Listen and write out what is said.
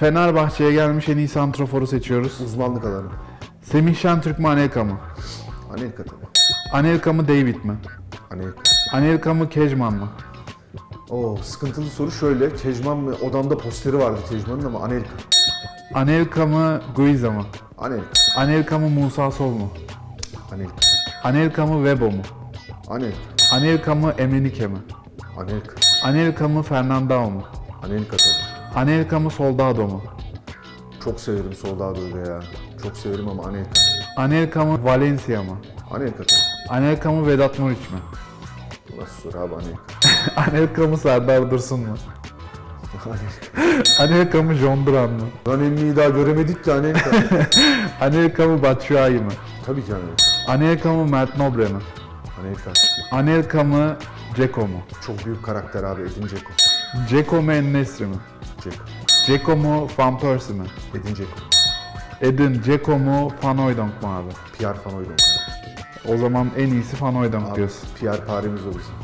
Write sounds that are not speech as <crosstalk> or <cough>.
Fenerbahçe'ye gelmiş en iyi santroforu seçiyoruz. Uzmanlık alanı. Semih Şentürk mü Anelka mı? Anelka tabii. Anelka mı David mi? Anelka. Anelka mı Kejman mı? Oo sıkıntılı soru şöyle. Tecman mı? Odamda posteri vardı Tecman'ın ama Anelka. Anelka mı Guiza mı? Anelka. Anelka mı Musa Sol mu? Anelka. Anelka mı Webo mu? Anelka. Anelka mı Emenike mi? Anelka. Anelka mı Fernandao mu? Anelka tabii. Anelka mı Soldado mu? Çok severim Soldado'yu ya. Çok severim ama Anelka. Anelka mı Valencia mı? Anelka. Anelka mı Vedat Muriç mi? Nasıl abi Anelka? <laughs> Anelka mı Serdar Dursun mu? Anelka. Mı John Duran mı? Emmiyi daha göremedik de Anelka. <laughs> Anelka mı Batshuayi mı? tabii ki Anelka. Anelka mı Mert Nobre mi? Anelka. Anelka mı Ceko mu? Çok büyük karakter abi Edin Dzeko. Ceko mu Ennesri mi? Dzeko. Ceko mu Van Persie mi? Edin Dzeko. Edin Ceko mu Van Hooijdonk mu abi? Pierre Van Hooijdonk. O zaman en iyisi Van Hooijdonk Abi, diyorsun. Pierre Paris'imiz o bizim.